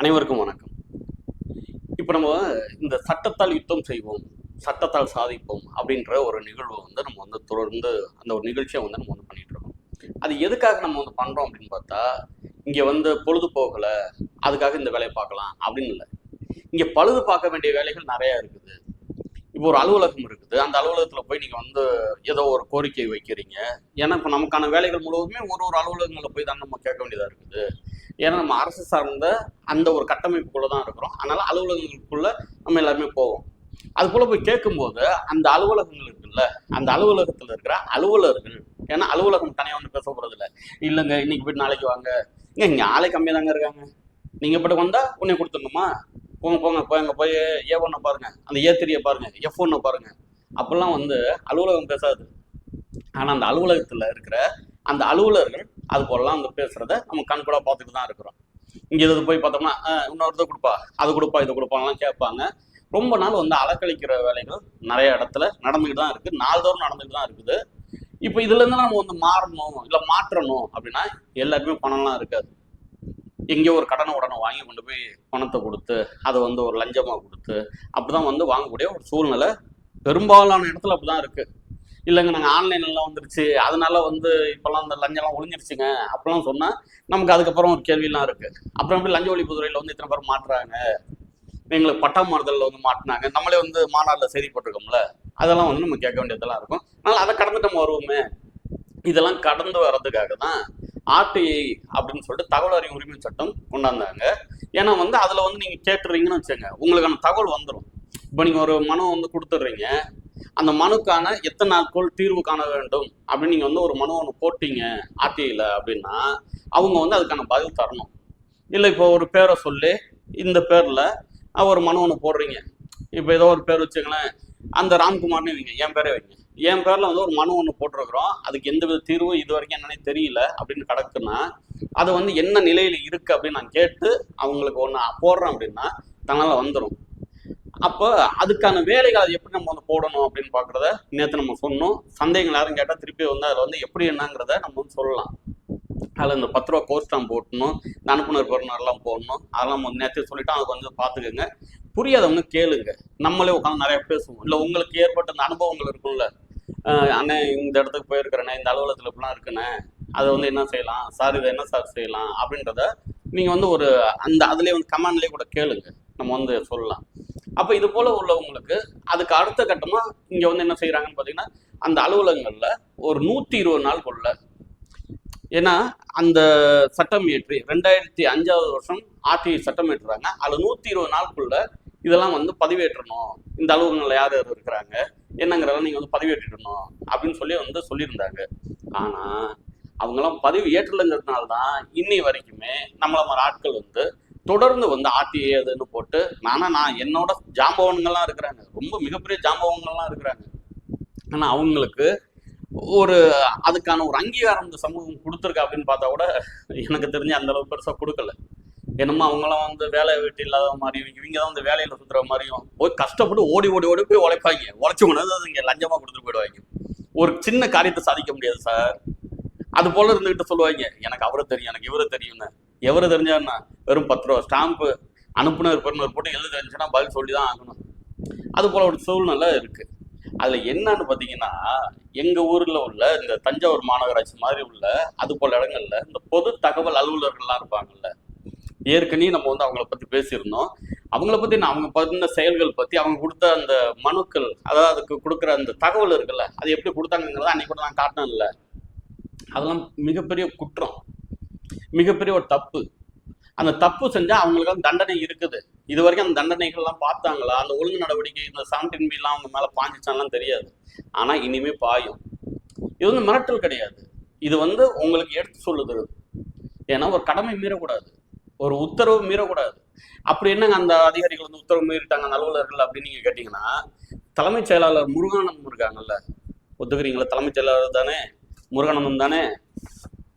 அனைவருக்கும் வணக்கம். இப்போ நம்ம இந்த சட்டத்தால் யுத்தம் செய்வோம் சட்டத்தால் சாதிப்போம் அப்படின்ற ஒரு நிகழ்வை வந்து நம்ம வந்து தொடர்ந்து அந்த ஒரு நிகழ்ச்சியை வந்து நம்ம வந்து பண்ணிட்டு இருக்கோம். அது எதுக்காக நம்ம வந்து பண்ணுறோம் அப்படின்னு பார்த்தா இங்கே வந்து பொழுது போகலை அதுக்காக இந்த வேலையை பார்க்கலாம் அப்படின்னு இல்லை. இங்கே பழுது பார்க்க வேண்டிய வேலைகள் நிறையா இருக்குது. இப்போ ஒரு அலுவலகம் இருக்குது. அந்த அலுவலகத்தில் போய் நீங்கள் வந்து ஏதோ ஒரு கோரிக்கை வைக்கிறீங்க. ஏன்னா இப்போ நமக்கான வேலைகள் முழுவதுமே ஒரு ஒரு அலுவலகங்களில் போய் தான் நம்ம கேட்க வேண்டியதாக இருக்குது. ஏன்னா நம்ம அரசு சார்ந்த அந்த ஒரு கட்டமைப்புக்குள்ளே தான் இருக்கிறோம். அதனால அலுவலகங்களுக்குள்ள நம்ம எல்லாருமே போவோம். அது போல போய் கேட்கும்போது அந்த அலுவலகங்கள் இருக்குல்ல அந்த அலுவலகத்துல இருக்கிற அலுவலர்கள் ஏன்னா அலுவலகம் தனியாக வந்து பேச போறது இல்லை. இல்லைங்க இன்னைக்கு போயிட்டு நாளைக்கு வாங்க. ஏங்க இங்க ஆளே கம்மியாக தாங்க இருக்காங்க. நீங்க பாட்டு வந்தா உன்னை கொடுத்துடணுமா? போங்க போங்க போங்க போய் ஏ ஒன்னை பாருங்க. அந்த ஏ த்ரீயை பாருங்க எஃப் ஒன்றை பாருங்க. அப்பெல்லாம் வந்து அலுவலகம் பேசாது. ஆனா அந்த அலுவலகத்துல இருக்கிற அந்த அலுவலர்கள் அது போலலாம் வந்து பேசுறத நம்ம கண்கூட பார்த்துட்டு தான் இருக்கிறோம். இங்க இது போய் பார்த்தோம்னா இன்னொருத்த இன்னொரு இதை கொடுப்பா அது கொடுப்பா இது கொடுப்பாங்கலாம் கேட்பாங்க. ரொம்ப நாள் வந்து அலக்கழிக்கிற வேலைகள் நிறைய இடத்துல நடந்துக்கிட்டு தான் இருக்கு. நாள்தோறும் நடந்துக்கிட்டு தான் இருக்குது. இப்போ இதுல இருந்து நம்ம வந்து மாறணும் இல்லை மாற்றணும் அப்படின்னா எல்லாருமே பணம்லாம் இருக்காது. எங்கேயோ ஒரு கடனை உடனே வாங்கி கொண்டு போய் பணத்தை கொடுத்து அதை வந்து ஒரு லஞ்சமாக கொடுத்து அப்படிதான் வந்து வாங்கக்கூடிய ஒரு சூழ்நிலை பெரும்பாலான இடத்துல அப்படிதான் இருக்கு. இல்லைங்க நாங்கள் ஆன்லைன்லாம் வந்துருச்சு. அதனால வந்து இப்போல்லாம் இந்த லஞ்சம்லாம் ஒழிஞ்சிருச்சுங்க. அப்படிலாம் சொன்னால் நமக்கு அதுக்கப்புறம் ஒரு கேள்வியெல்லாம் இருக்குது அப்புறம் எப்படி லஞ்ச ஒழிப்புத்துறையில் வந்து இத்தனை பேர் மாட்டுறாங்க? எங்களுக்கு பட்டா மாறுதலில் வந்து மாட்டினாங்க. நம்மளே வந்து மாநாட்டில் செய்தி போட்டிருக்கோம்ல அதெல்லாம் வந்து நம்ம கேட்க வேண்டியதெல்லாம் இருக்கும். அதனால் அதை கடந்துட்டு நம்ம வருவோமே. இதெல்லாம் கடந்து வர்றதுக்காக தான் ஆர்டிஐ அப்படின்னு சொல்லிட்டு தகவல் அறியும் உரிமை சட்டம் கொண்டாந்தாங்க. ஏன்னா வந்து அதில் வந்து நீங்கள் கேட்டுறீங்கன்னு வச்சுங்க உங்களுக்கான தகவல் வந்துடும் இப்போ நீங்கள் ஒரு மனம் வந்து கொடுத்துட்றீங்க. அந்த மனுக்கான எத்தனை நாட்கள் தீர்வு காண வேண்டும் அப்படின்னு நீங்கள் வந்து ஒரு மனு ஒன்று போட்டீங்க ஆர்டிஐயில் அப்படின்னா அவங்க வந்து அதுக்கான பதில் தரணும். இல்லை இப்போ ஒரு பேரை சொல்லி இந்த பேரில் ஒரு மனு ஒன்று போடுறீங்க. இப்போ ஏதோ ஒரு பேர் வச்சுங்களேன் அந்த ராம்குமார்னு வைங்க என் பேரே வைங்க. என் பேரில் வந்து ஒரு மனு ஒன்று போட்டிருக்கிறோம். அதுக்கு எந்த வித தீர்வும் இது வரைக்கும் என்னன்னே தெரியல அப்படின்னு கிடக்குன்னா அது வந்து என்ன நிலையில் இருக்குது அப்படின்னு நான் கேட்டு அவங்களுக்கு ஒன்று போடுறேன் அப்படின்னா தன்னால் வந்துடும் அப்போ அதுக்கான வேலைகள் அது எப்படி நம்ம வந்து போடணும் அப்படின்னு பார்க்குறத நேற்று நம்ம சொன்னோம். சந்தேகங்கள் யாரும் கேட்டால் திருப்பி வந்து அதில் வந்து எப்படி என்னங்கிறத நம்ம வந்து சொல்லலாம். அதில் இந்த பத்து ரூபா கோர்ஸ் ஸ்டாம்ப் போட்டணும் இந்த அனுப்புனர் பெறுநர்லாம் போடணும். அதெல்லாம் வந்து நேற்று சொல்லிவிட்டு அதை கொஞ்சம் பார்த்துக்கோங்க புரியாதவங்க கேளுங்க. நம்மளே உட்காந்து நிறைய பேசுவோம். இல்லை உங்களுக்கு ஏற்பட்ட அந்த அனுபவங்கள் இருக்கும்ல. அண்ணே இந்த இடத்துக்கு போயிருக்கிறேண்ணே இந்த அலுவலகத்தில் இப்படிலாம் இருக்குண்ணே. அதை வந்து என்ன செய்யலாம்? சார் இதை என்ன சார் செய்யலாம்? அப்படின்றத நீங்கள் வந்து ஒரு அந்த அதுலேயே வந்து கமாண்ட்லேயே கூட கேளுங்க. நம்ம வந்து சொல்லலாம். அப்போ இது போல் உள்ளவங்களுக்கு அதுக்கு அடுத்த கட்டமாக இங்கே வந்து என்ன செய்கிறாங்கன்னு பார்த்தீங்கன்னா அந்த அலுவலகங்களில் ஒரு நூற்றி இருபது நாளுக்குள்ள ஏன்னா அந்த சட்டம் இயற்றி ரெண்டாயிரத்தி அஞ்சாவது வருஷம் ஆர்டி சட்டம் ஏற்றுறாங்க அதில் நூற்றி இருபது நாளுக்குள்ள இதெல்லாம் வந்து பதிவேற்றணும். இந்த அலுவலகங்கள் யார் யார் இருக்கிறாங்க? என்னங்கிறதெல்லாம் நீங்கள் வந்து பதிவேற்றிடணும் அப்படின்னு சொல்லி வந்து சொல்லியிருந்தாங்க. ஆனால் அவங்கெல்லாம் பதிவு ஏற்றலைங்கிறதுனால தான் இன்னி வரைக்குமே நம்மள மாதிரி ஆட்கள் வந்து தொடர்ந்து வந்து ஆர்டிஐ அதுன்னு போட்டு நானா நான் என்னோட ஜாம்பவன்கள்லாம் இருக்கிறாங்க. ரொம்ப மிகப்பெரிய ஜாம்பவன்கள்லாம் இருக்கிறாங்க. ஆனால் அவங்களுக்கு ஒரு அதுக்கான ஒரு அங்கீகாரம் இந்த சமூகம் கொடுத்துருக்கா அப்படின்னு பார்த்தா கூட எனக்கு தெரிஞ்சு அந்த அளவுக்கு பெருசாக கொடுக்கல. என்னமோ அவங்களாம் வந்து வேலை வெட்டி இல்லாத மாதிரியும் இவங்க தான் வந்து வேலையில் சுற்றுற மாதிரியும் போய் கஷ்டப்பட்டு ஓடி ஓடி ஓடி போய் உழைப்பாங்க. உழைச்சி உடனே அது இங்கே லஞ்சமாக கொடுத்துட்டு போயிடுவாங்க. ஒரு சின்ன காரியத்தை சாதிக்க முடியாது சார். அது போல இருந்துகிட்டு சொல்லுவாங்க. எனக்கு அவரை தெரியும் எனக்கு இவரை தெரியும்னு. எவரு தெரிஞ்சாருன்னா? வெறும் பத்து ரூபா. ஸ்டாம்ப்பு அனுப்புனர் பெறுநர் போட்டு எழுத தெரிஞ்சுன்னா பதில் சொல்லி தான் ஆகணும். அது போல ஒரு சூழ்நிலை இருக்கு. அதுல என்னன்னு பாத்தீங்கன்னா எங்க ஊர்ல உள்ள இந்த தஞ்சாவூர் மாநகராட்சி மாதிரி உள்ள அது போல இடங்கள்ல இந்த பொது தகவல் அலுவலர்கள்லாம் இருப்பாங்கல்ல. ஏற்கனவே நம்ம வந்து அவங்கள பத்தி பேசியிருந்தோம். அவங்கள பத்தி நான் அவங்க பண்ண செயல்கள் பத்தி அவங்க கொடுத்த அந்த மனுக்கள் அதாவது அதுக்கு கொடுக்குற அந்த தகவல் இருக்குல்ல அது எப்படி கொடுத்தாங்கிறத அன்னைக்கு கூட நான் காட்டினேன்ல. அதெல்லாம் மிகப்பெரிய குற்றம். மிகப்பெரிய ஒரு தப்பு. அந்த தப்பு செஞ்சா அவங்களுக்கு வந்து தண்டனை இருக்குது. இது வரைக்கும் அந்த தண்டனைகள்லாம் பார்த்தாங்களா? அந்த ஒழுங்கு நடவடிக்கை இந்த செவன்டீன் பிலாம் அவங்க மேல பாஞ்சிச்சான்லாம் தெரியாது. ஆனா இனிமே பாயும். இது வந்து மிரட்டல் கிடையாது. இது வந்து உங்களுக்கு எடுத்து சொல்லுது. ஏன்னா ஒரு கடமை மீறக்கூடாது. ஒரு உத்தரவு மீறக்கூடாது. அப்படி என்னங்க அந்த அதிகாரிகள் வந்து உத்தரவு மீறிட்டாங்க அந்த அலுவலர்கள் அப்படின்னு நீங்க கேட்டிங்கன்னா தலைமைச் செயலாளர் முருகானந்தம் இருக்காங்கல்ல? ஒத்துக்கிறீங்களா? தலைமைச் செயலாளர் தானே? முருகானந்தம் தானே?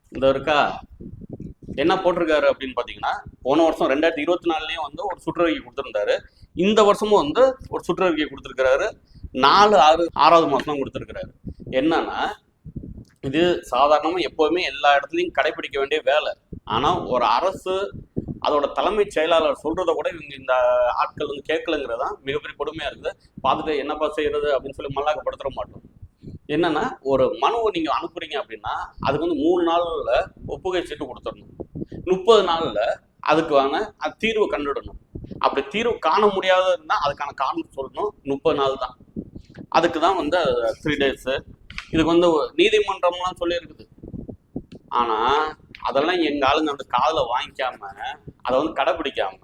இந்த இருக்கா? என்ன போட்டிருக்காரு அப்படின்னு பார்த்தீங்கன்னா போன வருஷம் ரெண்டாயிரத்தி இருபத்தி நாலுலேயும் வந்து ஒரு சுற்றறிக்கை கொடுத்துருந்தாரு. இந்த வருஷமும் வந்து ஒரு சுற்றறிக்கை கொடுத்துருக்கிறாரு. நாலு ஆறு ஆறாவது மாதம் கொடுத்துருக்கிறாரு. என்னன்னா இது சாதாரணமாக எப்போவுமே எல்லா இடத்துலையும் கடைபிடிக்க வேண்டிய வேலை. ஆனால் ஒரு அரசு அதோட தலைமைச் செயலாளர் சொல்கிறத கூட இவங்க இந்த ஆட்கள் வந்து கேட்கலங்கிறதான் மிகப்பெரிய கொடுமையாக இருக்குது. பார்த்துட்டு என்னப்பா செய்யறது அப்படின்னு சொல்லி மல்லாக்கப்படுத்த மாட்டோம். என்னன்னா ஒரு மனுவை நீங்கள் அனுப்புறீங்க அப்படின்னா அதுக்கு வந்து மூணு நாளில் ஒப்புகை சீட்டு கொடுத்துடணும். முப்பது நாள்ல அதுக்கான அது தீர்வு கண்டுடணும். அப்படி தீர்வு காண முடியாத அதுக்கான காரணம் சொல்லணும். முப்பது நாள் தான். அதுக்கு தான் வந்து த்ரீ டேஸ் இதுக்கு வந்து நீதிமன்றம்லாம் சொல்லியிருக்குது. ஆனா அதெல்லாம் எங்க ஆளுங்க அந்த காதில் வாங்கிக்காம அதை வந்து கடைபிடிக்காம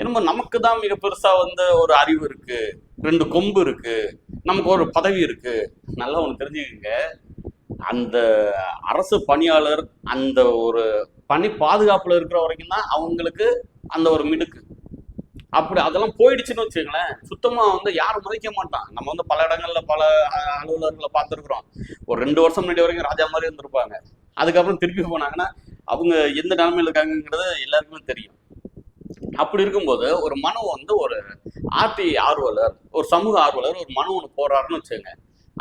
என்னமோ நமக்கு தான் மிக பெருசா வந்து ஒரு அறிவு இருக்கு. ரெண்டு கொம்பு இருக்கு. நமக்கு ஒரு பதவி இருக்கு. நல்லா ஒன்று தெரிஞ்சுக்கங்க. அந்த அரசு பணியாளர் அந்த ஒரு பண்ணி பாதுகாப்புல இருக்கிற வரைக்கும் தான் அவங்களுக்கு அந்த ஒரு மிடுக்கு. அப்படி அதெல்லாம் போயிடுச்சுன்னு வச்சுக்கங்களேன். சுத்தமா வந்து யாரும் மதிக்க மாட்டான் நம்ம வந்து பல இடங்கள்ல பல அலுவலர்களை பார்த்துருக்குறோம். ஒரு ரெண்டு வருஷம் முன்னாடி வரைக்கும் ராஜா மாதிரி இருந்திருப்பாங்க. அதுக்கப்புறம் திருப்பி போனாங்கன்னா அவங்க எந்த நிலைமையில இருக்காங்கங்கிறது எல்லாருக்குமே தெரியும். அப்படி இருக்கும்போது ஒரு மனு வந்து ஒரு ஆர்டி ஆர்வலர் ஒரு சமூக ஆர்வலர் ஒரு மனு ஒன்று போடுறாருன்னு வச்சுக்கோங்க.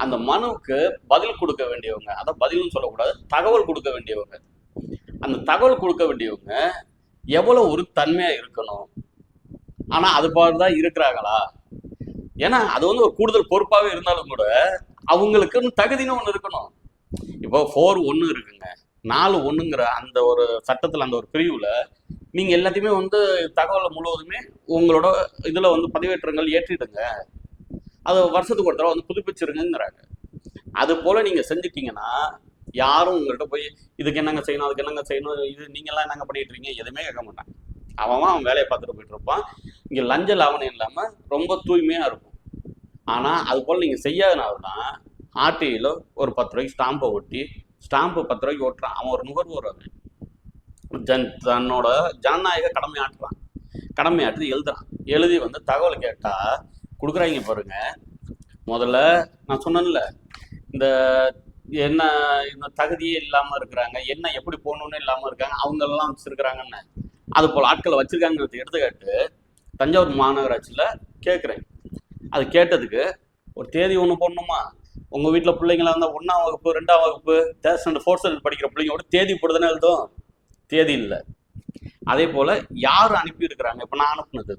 அந்த மனுவுக்கு பதில் கொடுக்க வேண்டியவங்க அதான் பதில்னு சொல்லக்கூடாது தகவல் கொடுக்க வேண்டியவங்க. அந்த தகவல் கொடுக்க வேண்டியவங்க எவ்வளோ ஒரு தன்மையாக இருக்கணும்? ஆனால் அது பாரு தான் இருக்கிறாங்களா? ஏன்னா அது வந்து ஒரு கூடுதல் பொறுப்பாகவே இருந்தாலும் கூட அவங்களுக்குன்னு தகுதின்னு ஒன்று இருக்கணும். இப்போ ஃபோர் ஒன்று இருக்குங்க. நாலு ஒன்றுங்கிற அந்த ஒரு சட்டத்தில் அந்த ஒரு பிரிவில் நீங்கள் எல்லாத்தையுமே வந்து தகவலை முழுவதுமே உங்களோட இதில் வந்து பதிவேற்றங்கள் ஏற்றிடுங்க. அது வருஷத்துக்கு ஒரு தடவை வந்து புதுப்பிச்சிருங்கிறாங்க அது போல் நீங்கள் செஞ்சுட்டீங்கன்னா யாரும் உங்கள்கிட்ட போய் இதுக்கு என்னங்க செய்யணும் அதுக்கு என்னங்க செய்யணும் இது நீங்கள்லாம் என்னங்க பண்ணிட்டு இருக்கீங்க எதுவுமே கேட்க மாட்டாங்க அவன் அவன் வேலையை பார்த்துட்டு போயிட்டு இருப்பான். இங்கே லஞ்ச லாவணம் இல்லாமல் ரொம்ப தூய்மையாக இருக்கும். ஆனால் அது போல் நீங்கள் செய்யாதனால தான் ஆர்டிஐயில் ஒரு பத்து ரூபாய்க்கு ஸ்டாம்பை ஒட்டி ஸ்டாம்பு பத்து ரூபாய்க்கு ஓட்டுறான். அவன் ஒரு நுகர்வோர் அவன். ஜன் தன்னோட ஜனநாயக கடமை ஆட்டுறான். கடமை ஆட்டி எழுதுறான். எழுதி வந்து தகவல் கேட்டால் கொடுக்குறாங்க பாருங்க. முதல்ல நான் சொன்னேன்ல இந்த என்ன இந்த தகுதியே இல்லாம இருக்கிறாங்க என்ன எப்படி போகணும்னு இல்லாம இருக்காங்க அவங்க எல்லாம் வச்சிருக்கிறாங்கன்னு. அது போல ஆட்களை வச்சிருக்காங்கிறது எடுத்துக்காட்டு தஞ்சாவூர் மாநகராட்சியில கேட்குறேன். அது கேட்டதுக்கு ஒரு தேதி ஒன்று போடணுமா? உங்க வீட்டில் பிள்ளைங்களா இருந்தால் ஒன்றாம் வகுப்பு ரெண்டாம் வகுப்பு தேர்ட் ஸ்டாண்டர்ட் ஃபோர்த் ஸ்டாண்டர்ட் படிக்கிற பிள்ளைங்களோட தேதி போட்டு எழுதும் தேதி இல்லை. அதே போல யார் அனுப்பி இருக்கிறாங்க இப்போ நான் அனுப்புனது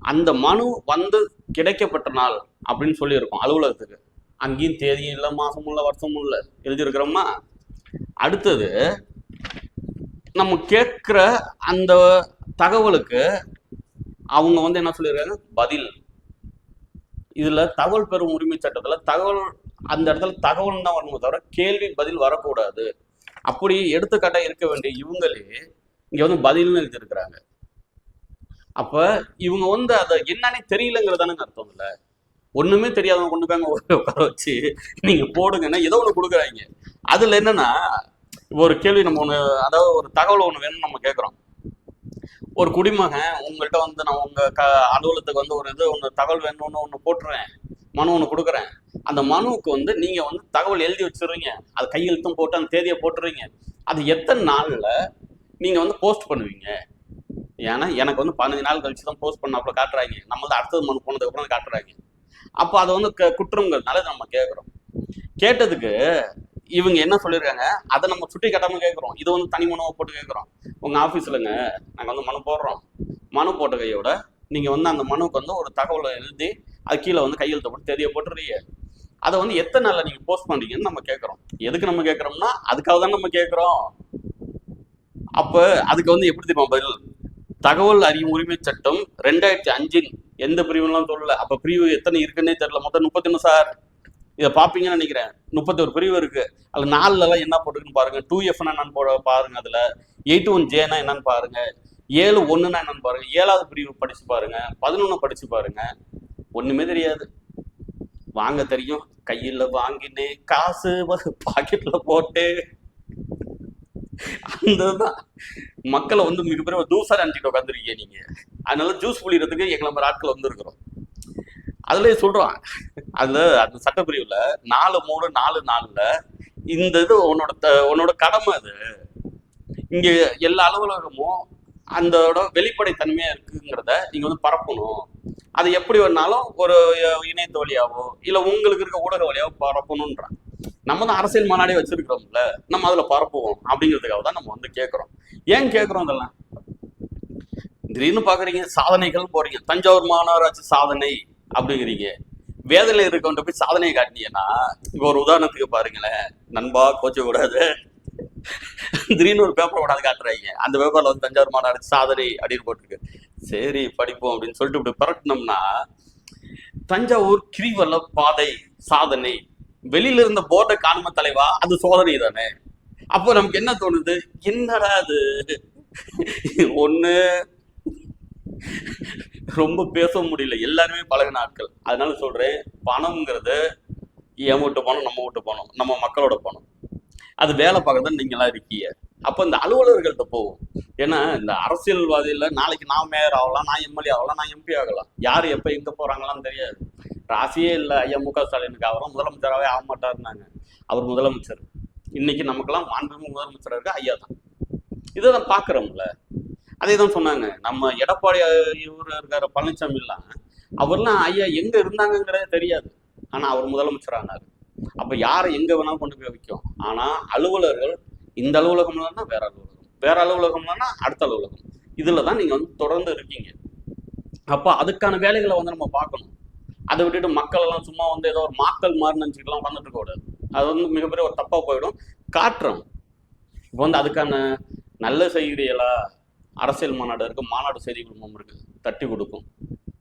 அந்த மனு வந்து கிடைக்கப்பட்ட நாள் அப்படின்னு சொல்லியிருக்கோம் அலுவலகத்துக்கு. அங்கேயும் தேதியும் இல்லை மாதமும் இல்லை வருஷமும் இல்லை. எழுதியிருக்கிறோமா? அடுத்தது நம்ம கேட்குற அந்த தகவலுக்கு அவங்க வந்து என்ன சொல்லியிருக்காங்க? பதில். இதில் தகவல் பெறும் உரிமை சட்டத்தில் தகவல் அந்த இடத்துல தகவல் தான் வரணுமே தவிர கேள்வி பதில் வரக்கூடாது. அப்படி எடுத்துக்காட்டாக இருக்க வேண்டிய இவங்களே இங்கே வந்து பதில்னு எழுதியிருக்கிறாங்க. அப்போ இவங்க வந்து அதை என்னன்னே தெரியலங்கிறதானுங்க அர்த்தம் இல்லை. ஒண்ணுமே தெரியாதவங்க கொண்டு போய் அங்க உட்கார வச்சு நீங்க போடுங்கன்னா ஏதோ ஒண்ணு கொடுக்குறாங்க. அதுல என்னன்னா ஒரு கேள்வி நம்ம ஒண்ணு அதாவது ஒரு தகவல் ஒண்ணு வேணும்னு நம்ம கேட்குறோம் ஒரு குடிமகன் உங்கள்கிட்ட வந்து நான் உங்க க அலுவலகத்துக்கு வந்து ஒரு இது ஒன்று தகவல் வேணும்னு ஒன்று போட்டுறேன். மனு ஒன்று கொடுக்குறேன். அந்த மனுவுக்கு வந்து நீங்க வந்து தகவல் எழுதி வச்சிடுறீங்க. அது கையெழுத்தும் போட்டு அந்த தேதியை போட்டுறீங்க. அது எத்தனை நாளில் நீங்க வந்து போஸ்ட் பண்ணுவீங்க? ஏன்னா எனக்கு வந்து பதினஞ்சு நாள் கழிச்சு தான் போஸ்ட் பண்ணாப்புல காட்டுறாங்க. நம்ம வந்து அடுத்தது மனு போனதுக்கு அப்புறம் காட்டுறாங்க. அப்போ அதை வந்து க- குற்றங்கிறதுனால நம்ம கேட்குறோம் கேட்டதுக்கு இவங்க என்ன சொல்லியிருக்காங்க? அதை நம்ம சுட்டி கட்டாமல் கேட்குறோம் இது வந்து தனி மனுவை போட்டு கேட்குறோம் உங்கள் ஆஃபீஸ்லங்க நாங்கள் வந்து மனு போடுறோம். மனு போட்ட கையோட நீங்கள் வந்து அந்த மனுவுக்கு வந்து ஒரு தகவலை எழுதி அது கீழே வந்து கையெழுத்த போட்டு தெரிய போட்டுறீங்க. அதை வந்து எத்தனை நாளில் நீங்கள் போஸ்ட் பண்ணுறீங்கன்னு நம்ம கேட்குறோம் எதுக்கு நம்ம கேட்குறோம்னா அதுக்காக தான் நம்ம கேட்குறோம் அப்போ அதுக்கு வந்து எப்படி தெரியுமா பதில்? தகவல் அறியும் உரிமை சட்டம் ரெண்டாயிரத்தி அஞ்சின் எந்த பிரிவுலாம் சொல்லல. அப்ப பிரிவு எத்தனை இருக்குன்னே தெரியல. மொத்தம் முப்பத்தொன்னு சார். இதை பார்ப்பீங்கன்னு நினைக்கிறேன். முப்பத்தொரு பிரிவு இருக்கு. அதுல நாலுல எல்லாம் என்ன போட்டுருக்குன்னு பாருங்க. டூ எஃப் என்னன்னு போட பாருங்க அதுல. எயிட் ஒன் ஜேனா என்னன்னு பாருங்க. ஏழு ஒண்ணுன்னா என்னன்னு பாருங்க. ஏழாவது பிரிவு படிச்சு பாருங்க. பதினொன்னு படிச்சு பாருங்க. ஒண்ணுமே தெரியாது. வாங்க தெரியும். கையில வாங்கினே காசு பாக்கெட்ல போட்டு. அந்த தான் மக்களை வந்து மிகப்பெரிய ஒரு அனுப்பிட்டு உட்காந்துருக்கீங்க நீங்க. அதனால ஜூஸ் புளியறதுக்கு எங்களை மாதிரி ஆட்கள் வந்திருக்கிறோம். அதுல சொல்றான். அதுல அந்த சட்டப்பிரிவுல நாலு மூணு நாலு நாலுல இந்த இது உன்னோட த- உன்னோட கடமை அது. இங்க எல்லா அலுவலகமும் அந்தோட வெளிப்படை தன்மையா இருக்குங்கிறத நீங்க வந்து பரப்பணும். அது எப்படி வேணாலும் ஒரு இணையத்து வழியாவோ இல்ல உங்களுக்கு இருக்க ஊடக வழியாவோ பரப்பணும்ன்றான். நம்ம தான் அரசியல் மாநாடே வச்சிருக்கிறோம்ல நம்ம அதுல பரப்புவோம் அப்படிங்கிறதுக்காக தான் நம்ம வந்து கேட்கறோம் ஏன் கேட்கறோம் இதெல்லாம்? திடீர்னு பாக்குறீங்க சாதனைகள் போறீங்க. தஞ்சாவூர் மாநகராட்சி சாதனை அப்படிங்கிறீங்க. வேதனை இருக்கவன்ட்ட போய் சாதனையை காட்டினீங்கன்னா இப்போ ஒரு உதாரணத்துக்கு பாருங்களேன். நண்பா கோச்ச கூடாது திடீர்னு ஒரு பேப்பர் கொண்டாந்து காட்டுறாங்க. அந்த பேப்பர்ல வந்து தஞ்சாவூர் மாநகராட்சி சாதனை அப்படின்னு போட்டிருக்கு. சரி படிப்போம் அப்படின்னு சொல்லிட்டு இப்படி பரட்டினோம்னா தஞ்சாவூர் கிரிவல பாதை சாதனை. வெளியில இருந்த போர்டை காணும தலைவா அது சோதனை தானே. அப்போ நமக்கு என்ன தோணுது? என்னடா அது? ஒன்னு ரொம்ப பேச முடியல. எல்லாருமே பழகின ஆட்கள். அதனால சொல்றேன் பணம்ங்கிறது என் வீட்டு பணம் நம்ம வீட்டு பணம் நம்ம மக்களோட பணம். அது வேலை பார்க்கறது நீங்களா இருக்கீங்க. அப்போ இந்த அலுவலர்கள்ட்ட போவோம். ஏன்னா இந்த அரசியல்வாதியில் நாளைக்கு நான் மேயர் ஆகலாம் நான் எம்எல்ஏ ஆகலாம் நான் எம்பி ஆகலாம். யார் எப்போ எங்கே போகிறாங்களான்னு தெரியாது. ராசியே இல்லை. ஐயா மு க ஸ்டாலினுக்கு அவரும் முதலமைச்சராகவே ஆக மாட்டாருன்னாங்க. அவர் முதலமைச்சர். இன்னைக்கு நமக்கெல்லாம் மாண்புமிகு முதலமைச்சராக இருக்க ஐயா தான். இதை தான் பார்க்குறோம்ல. அதே தான் சொன்னாங்க. நம்ம எடப்பாடி இவர் இருக்காரு பழனிசாமி எல்லாம் அவர்லாம் ஐயா எங்க இருந்தாங்கங்கிறதே தெரியாது. ஆனா அவர் முதலமைச்சர் ஆனார் அப்ப யாரை எங்க வேணாலும் கொண்டு போய் வைக்கும். ஆனா அலுவலர்கள் இந்த அலுவலகம் இல்லைன்னா வேற அலுவலகம். வேற அலுவலகம் இல்லைன்னா அடுத்த அலுவலகம். இதுல தான் நீங்க வந்து தொடர்ந்து இருக்கீங்க. அப்ப அதுக்கான வேலைகளை வந்து நம்ம பார்க்கணும். அதை விட்டுட்டு மக்கள் எல்லாம் சும்மா வந்து ஏதோ ஒரு மாக்கள் மாதிரி நினச்சிக்கலாம் வந்துட்டு கூடாது. அது வந்து மிகப்பெரிய ஒரு தப்பா போயிடும். காட்டுறோம் இப்போ வந்து அதுக்கான நல்ல செய்கிறீங்களா அரசியல் மாநாடு இருக்கு மாநாடு செய்தி குழுமம் இருக்கு. தட்டி கொடுக்கும்.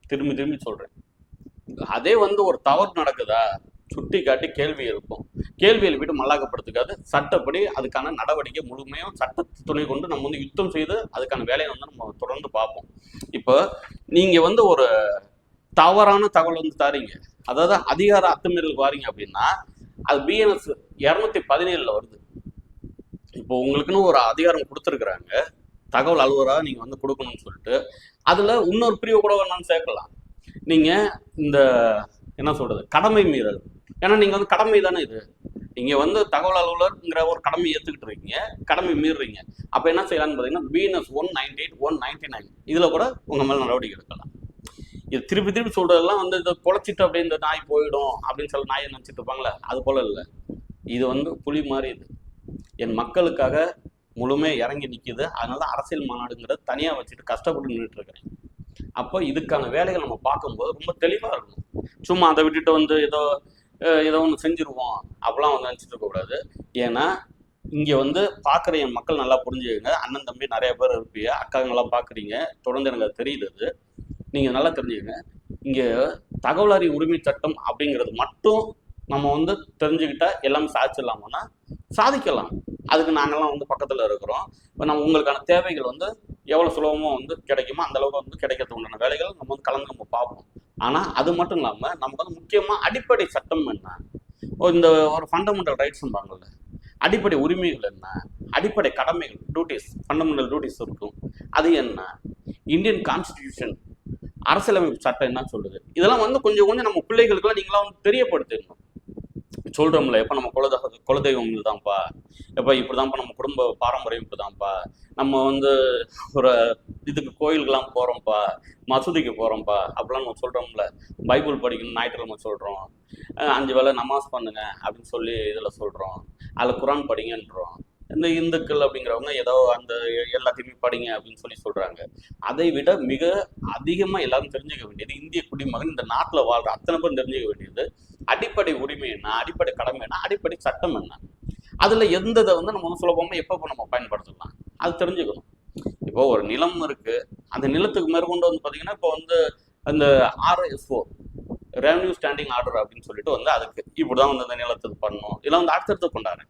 திரும்பி திரும்பி சொல்கிறேன் அதே வந்து ஒரு தவறு நடக்குதா? சுட்டி காட்டி கேள்வி இருக்கும் கேள்வி எழுப்பிட்டு மல்லாக்கப்படுத்துக்காது. சட்டப்படி அதுக்கான நடவடிக்கை முழுமையும் சட்ட துணை கொண்டு நம்ம வந்து யுத்தம் செய்து அதுக்கான வேலையை வந்து நம்ம தொடர்ந்து பார்ப்போம். இப்போ நீங்கள் வந்து ஒரு தவறான தகவல் வந்து தாரீங்க. அதாவது அதிகார அத்துமீறலுக்கு வாரீங்க அப்படின்னா அது பிஎன்எஸ் இரநூத்தி பதினேழுல வருது. இப்போ உங்களுக்குன்னு ஒரு அதிகாரம் கொடுத்துருக்குறாங்க. தகவல் அலுவலராக நீங்க வந்து கொடுக்கணும்னு சொல்லிட்டு அதுல இன்னொரு பிரிவு கூட வேணாலும் சேர்க்கலாம். நீங்க இந்த என்ன சொல்றது கடமை மீறல். ஏன்னா நீங்க வந்து கடமை தானே இது. நீங்க வந்து தகவல் அலுவலர்ங்கிற ஒரு கடமை ஏத்துக்கிட்டு இருக்கீங்க கடமை மீறுறீங்க அப்ப என்ன செய்யலாம்னு பாத்தீங்கன்னா BNS one ninety eight one ninety nine இதுல கூட உங்க மேல நடவடிக்கை எடுக்கலாம். இது திருப்பி திருப்பி சொல்றதெல்லாம் வந்து இதை குலைச்சிட்டு அப்படியே இந்த நாய் போயிடும் அப்படின்னு சொல்லி நாயை நினச்சிட்டு இருப்பாங்களே அது போல இல்லை. இது வந்து புலி மாதிரி இது. என் மக்களுக்காக முழுமையாக இறங்கி நிக்குது. அதனால தான் அரசியல் மாநாடுங்கிறத தனியா வச்சுட்டு கஷ்டப்பட்டு நின்றுட்டு இருக்கிறேன் அப்போ இதுக்கான வேலைகள் நம்ம பார்க்கும்போது ரொம்ப தெளிவா இருக்கணும். சும்மா அதை விட்டுட்டு வந்து ஏதோ ஏதோ ஒன்று செஞ்சிருவோம். அப்படிலாம் வந்து நினச்சிட்டு இருக்கக்கூடாது ஏன்னா இங்கே வந்து பார்க்குற என் மக்கள் நல்லா புரிஞ்சுக்கங்க. அண்ணன் தம்பி நிறைய பேர் இருப்பீங்க. அக்காங்கெல்லாம் பார்க்குறீங்க. தொடர்ந்து எனக்கு அது தெரியுது நீங்கள் நல்லா தெரிஞ்சுக்கங்க. இங்கே தகவல் அறிவு உரிமை சட்டம் அப்படிங்கிறது மட்டும் நம்ம வந்து தெரிஞ்சுக்கிட்டா எல்லாமே சாதிச்சிடலாமான்னா சாதிக்கலாம். அதுக்கு நாங்கள்லாம் வந்து பக்கத்தில் இருக்கிறோம். இப்போ நம்ம உங்களுக்கான தேவைகள் வந்து எவ்வளோ சுலபமாக வந்து கிடைக்குமோ அந்தளவுக்கு வந்து கிடைக்கிறதுக்கு உண்டான வேலைகள் நம்ம வந்து கலந்து நம்ம பார்ப்போம். ஆனால் அது மட்டும் இல்லாமல் நமக்கு வந்து முக்கியமாக அடிப்படை சட்டம் என்ன? ஓ, இந்த ஒரு ஃபண்டமெண்டல் ரைட்ஸ்ம்பாங்கள்ல அடிப்படை உரிமைகள் என்ன? அடிப்படை கடமைகள் டியூட்டிஸ் ஃபண்டமெண்டல் டியூட்டிஸ் இருக்கும். அது என்ன? இந்தியன் கான்ஸ்டிடியூஷன் அரசியலமைப்பு சட்டம் என்ன சொல்லுது. இதெல்லாம் வந்து கொஞ்சம் கொஞ்சம் நம்ம பிள்ளைகளுக்கெல்லாம் நீங்களாம் வந்து தெரியப்படுத்திடணும். சொல்றோம்ல எப்ப நம்ம குலத குலதெய்வம் இதுதான்ப்பா எப்ப இப்படிதான்ப்பா நம்ம குடும்ப பாரம்பரியம் இப்படிதான்ப்பா நம்ம வந்து ஒரு இதுக்கு கோயிலுக்கெல்லாம் போறோம்ப்பா மசூதிக்கு போறோம்ப்பா அப்படிலாம் நம்ம சொல்றோம்ல. பைபிள் படிக்கணும் ஞாயிற்றுக்கிழமை சொல்றோம். அஞ்சு வேளை நமாஸ் பண்ணுங்க அப்படின்னு சொல்லி இதுல சொல்றோம். அதுல குரான் படிங்கன்றோம். இந்த இந்துக்கள் அப்படிங்கிறவங்க ஏதோ அந்த எல்லாத்தையுமே படிங்க அப்படின்னு சொல்லி சொல்றாங்க. அதை விட மிக அதிகமா எல்லாரும் தெரிஞ்சுக்க வேண்டியது இந்திய குடிமகன் இந்த நாட்டில் வாழ்ற அத்தனை பேரும் தெரிஞ்சுக்க வேண்டியது அடிப்படை உரிமை என்ன? அடிப்படை கடமை என்ன? அடிப்படை சட்டம் என்ன? அதில் எந்த இதை வந்து நம்ம வந்து சுலபமா எப்போ நம்ம பயன்படுத்தலாம்? அது தெரிஞ்சுக்கணும். இப்போ ஒரு நிலம் இருக்குது அந்த நிலத்துக்கு மேற்கொண்டு வந்து பார்த்தீங்கன்னா இப்போ வந்து அந்த ஆர்எஸ்ஓ ரெவன்யூ ஸ்டாண்டிங் ஆர்டர் அப்படின்னு சொல்லிட்டு வந்து அதுக்கு இப்படி தான் வந்து அந்த நிலத்துக்கு பண்ணணும். இதெல்லாம் வந்து அடுத்தடுத்து கொண்டாடுறேன்.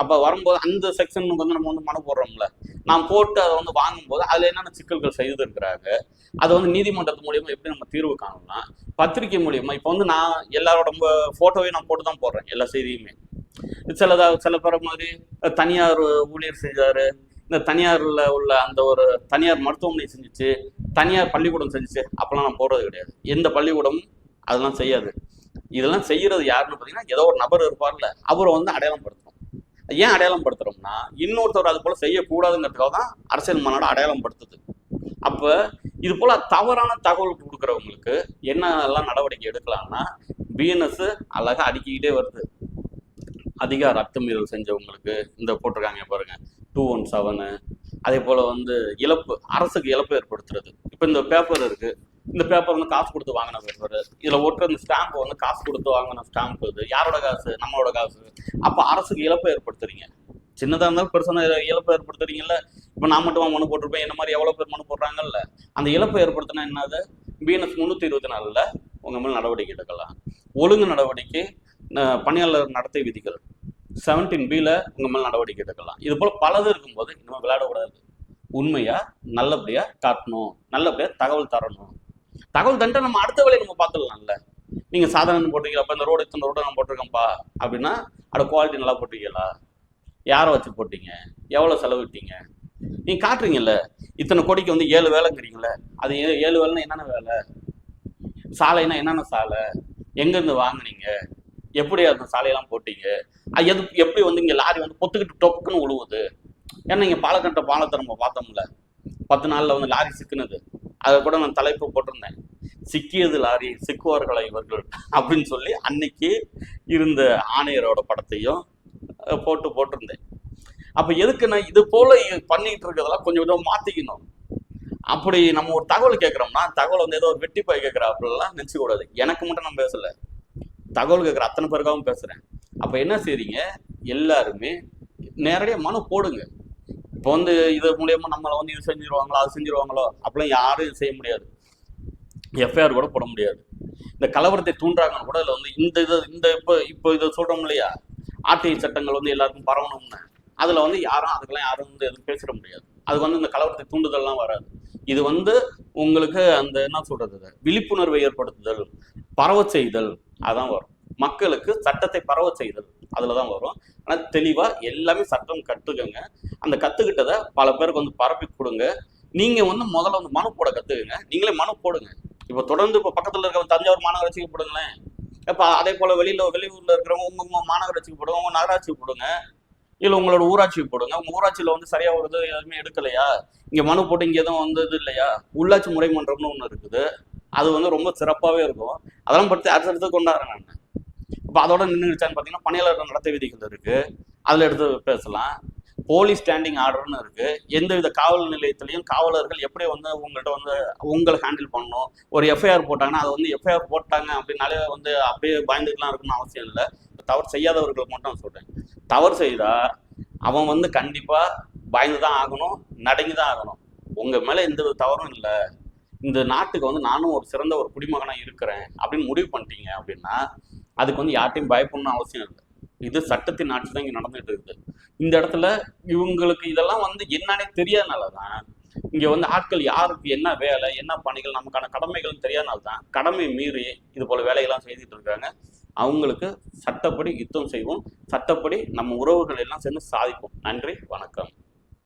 அப்ப வரும்போது அந்த செக்ஷனுக்கு வந்து நம்ம வந்து மனு போடுறோம்ல. நான் போட்டு அதை வந்து வாங்கும்போது அதுல என்னென்ன சிக்கல்கள் செய்திருக்கிறாங்க அதை வந்து நீதிமன்றத்து மூலியமா எப்படி நம்ம தீர்வு காணணும்னா பத்திரிகை மூலியமா. இப்போ வந்து நான் எல்லாரோட போட்டோவையும் நான் போட்டு தான் போடுறேன் எல்லா செய்தியுமே. சிலதா சில பேர் மாதிரி தனியார் ஊழியர் செஞ்சாரு இந்த தனியார்ல உள்ள அந்த ஒரு தனியார் மருத்துவமனை செஞ்சுச்சு தனியார் பள்ளிக்கூடம் செஞ்சுச்சு அப்பெல்லாம் நான் போடுறது கிடையாது. எந்த பள்ளிக்கூடமும் அதெல்லாம் செய்யாது. இதெல்லாம் செய்யறது யாருன்னு பார்த்தீங்கன்னா ஏதோ ஒரு நபர் இருப்பார்ல அவரை வந்து அடையாளம் ஏன் அடையாளம் படுத்துறோம்னா இன்னொருத்தர் அது போல செய்யக்கூடாதுங்கிறதுக்காக தான் அரசியல் மாநாடு அடையாளம் படுத்துது அப்ப இது போல தவறான தகவல் கொடுக்குறவங்களுக்கு என்ன எல்லாம் நடவடிக்கை எடுக்கலாம்னா பிஎன்எஸ் அழகா அடுக்கிக்கிட்டே வருது. அதிகார அத்துமீறல் செஞ்சவங்களுக்கு இந்த போட்டிருக்காங்க பாருங்க. டூ ஒன் செவனு அதே போல வந்து இழப்பு அரசுக்கு இழப்பு ஏற்படுத்துறது. இப்போ இந்த பேப்பர் இருக்கு. இந்த பேப்பர் வந்து காசு கொடுத்து வாங்கின பேப்பர் இதில் ஒட்டுற இந்த ஸ்டாம்ப் வந்து காசு கொடுத்து வாங்கின ஸ்டாம்ப் இது. யாரோட காசு? நம்மளோட காசு. அப்போ அரசுக்கு இழப்பை ஏற்படுத்துறீங்க. சின்னதாக இருந்தாலும் பெருசான இழப்பு ஏற்படுத்துறீங்கல்ல? இப்போ நான் மட்டுமா மனு போட்டிருப்பேன். என்ன மாதிரி எவ்வளோ பேர் மனு போடுறாங்கல்ல? அந்த இழப்பை ஏற்படுத்தினா என்னது? பிஎன்எஸ் முந்நூற்றி இருபத்தி நாலில் உங்கள் மேல் நடவடிக்கை எடுக்கலாம். ஒழுங்கு நடவடிக்கை பணியாளர் நடத்தை விதிகள். செவன்டீன் பியில் உங்கள் மேல் நடவடிக்கை எடுக்கலாம். இது போல் பலது இருக்கும்போது இனிமேல் விளையாடக்கூடாது. உண்மையாக நல்லபடியாக காட்டணும். நல்லபடியாக தகவல் தரணும். தகவல் தண்டை நம்ம அடுத்த வேலையை நம்ம பார்த்துடலாம்ல. நீங்க சாதனம் போட்டிருக்கீங்க அப்ப இந்த ரோடு இத்தனை ரோடு நான் போட்டிருக்கேன்ப்பா. அப்படின்னா அட குவாலிட்டி நல்லா போட்டிருக்கீங்களா? யாரை வச்சு போட்டீங்க? எவ்வளோ செலவிட்டீங்க? நீங்க காட்டுறீங்கல்ல. இத்தனை கோடிக்கு வந்து ஏழு வேலைங்கிறீங்களே அது ஏ- ஏழு வேலைன்னா என்னென்ன வேலை? சாலைன்னா என்னென்ன சாலை? எங்கேருந்து வாங்கினீங்க? வாங்குனீங்க எப்படி அந்த சாலையெல்லாம் போட்டீங்க? அது எது எப்படி வந்து இங்கே லாரி வந்து பொத்துக்கிட்டு டொப்புக்குன்னு உழுவுது? ஏன்னா இங்கே பாலக்கட்ட பாலத்தை நம்ம பார்த்தோம்ல. பத்து நாளில் வந்து லாரி சிக்குனது. அதை கூட நான் தலைப்பு போட்டிருந்தேன். சிக்கியது லாரி சிக்குவார்களா இவர்கள் அப்படின்னு சொல்லி அன்னைக்கு இருந்த ஆணையரோட படத்தையும் போட்டு போட்டிருந்தேன். அப்ப எதுக்கு நான் இது போல பண்ணிட்டு இருக்கிறதெல்லாம் கொஞ்சம் கொஞ்சம் மாத்திக்கணும். அப்படி நம்ம ஒரு தகவல் கேட்குறோம்னா தகவல் வந்து ஏதோ ஒரு வெட்டி போய் கேட்குற அப்படிலாம் நினச்சிக்க கூடாது. எனக்கு மட்டும் நான் பேசல. தகவல் கேட்குற அத்தனை பேருக்காகவும் பேசுறேன். அப்ப என்ன செய்றீங்க? எல்லாருமே நேரடியாக மனு போடுங்க. இப்போ வந்து இது மூலியமா நம்மளை வந்து இது செஞ்சிருவாங்களோ அது செஞ்சிருவாங்களோ அப்படிலாம் யாரும் செய்ய முடியாது. எஃப்ஐஆர் கூட போட முடியாது. இந்த கலவரத்தை தூண்டுறாங்கன்னு கூட இதில் வந்து இந்த இது இந்த இப்போ இப்போ இதை சொல்கிறோம் இல்லையா? ஆர்டிஐ சட்டங்கள் வந்து எல்லாருக்கும் பரவணும்னு. அதில் வந்து யாரும் அதுக்கெல்லாம் யாரும் வந்து எதுவும் பேசிட முடியாது. அது வந்து இந்த கலவரத்தை தூண்டுதல்லாம் வராது. இது வந்து உங்களுக்கு அந்த என்ன சொல்றது விழிப்புணர்வை ஏற்படுத்துதல் பரவ செய்தல் அதான் வரும். மக்களுக்கு சட்டத்தை பரவ செய்தல். அதில் தான் வரும். ஆனால் தெளிவாக எல்லாமே சட்டம் கற்றுக்கோங்க அந்த கற்றுக்கிட்டதை பல பேருக்கு வந்து பரப்பி கொடுங்க. நீங்கள் வந்து முதல்ல வந்து மனு போட கற்றுக்குங்க நீங்களே மனு போடுங்க. இப்போ தொடர்ந்து இப்போ பக்கத்தில் இருக்கிற தஞ்சாவூர் மாநகராட்சிக்கு போடுங்களேன் இப்போ அதே போல் வெளியில் வெளியூரில் இருக்கிறவங்க உங்கள் மாநகராட்சிக்கு போடுங்க உங்கள் நகராட்சிக்கு போடுங்க. இல்லை உங்களோட ஊராட்சிக்கு போடுங்க. உங்கள் ஊராட்சியில் வந்து சரியாக ஒரு இது எதுவுமே எடுக்கலையா? இங்கே மனு போட்டு இங்கே எதுவும் வந்து இது இல்லையா? உள்ளாட்சி முறை மன்றம்னு இருக்குது. அது வந்து ரொம்ப சிறப்பாகவே இருக்கும். அதெல்லாம் பற்றி அடுத்தடுத்து கொண்டாடுறேன் நான். இப்போ அதோட நின்றுச்சான்னு பார்த்தீங்கன்னா பணியாளர் நடத்தை விதிகள் இருக்கு. அதில் எடுத்து பேசலாம். போலீஸ் ஸ்டாண்டிங் ஆர்டர்னு இருக்கு. எந்தவித காவல் நிலையத்திலையும் காவலர்கள் எப்படி வந்து உங்கள்கிட்ட வந்து உங்களை ஹேண்டில் பண்ணணும்? ஒரு எஃப்ஐஆர் போட்டாங்கன்னா அது வந்து எஃப்ஐஆர் போட்டாங்க அப்படின்னாலே வந்து அப்படியே பயந்துக்கலாம் இருக்கணும்னு அவசியம் இல்லை. தவறு செய்யாதவர்கள் மட்டும் சொல்கிறேன் தவறு செய்தால் அவன் வந்து கண்டிப்பாக பயந்து தான் ஆகணும் நடங்கி தான் ஆகணும். உங்கள் மேலே எந்த வித தவறும் இல்லை. இந்த நாட்டுக்கு வந்து நானும் ஒரு சிறந்த ஒரு குடிமகனாக இருக்கிறேன் அப்படின்னு முடிவு பண்ணிட்டீங்க அப்படின்னா அதுக்கு வந்து யார்ட்டையும் பயப்படணும்னு அவசியம் இல்லை. இது சட்டத்தின் ஆட்சி தான் இங்கே நடந்துட்டு இருக்குது இந்த இடத்துல இவங்களுக்கு இதெல்லாம் வந்து என்னன்னே தெரியாதனால தான் இங்கே வந்து ஆட்கள் யாருக்கு என்ன வேலை என்ன பணிகள் நமக்கான கடமைகள் தெரியாதனால தான் கடமை மீறி இது போல வேலையெல்லாம் செய்துட்டு இருக்காங்க. அவங்களுக்கு சட்டப்படி யுத்தம் செய்வோம். சட்டப்படி நம்ம உறவுகள் எல்லாம் சேர்ந்து சாதிப்போம். நன்றி வணக்கம்.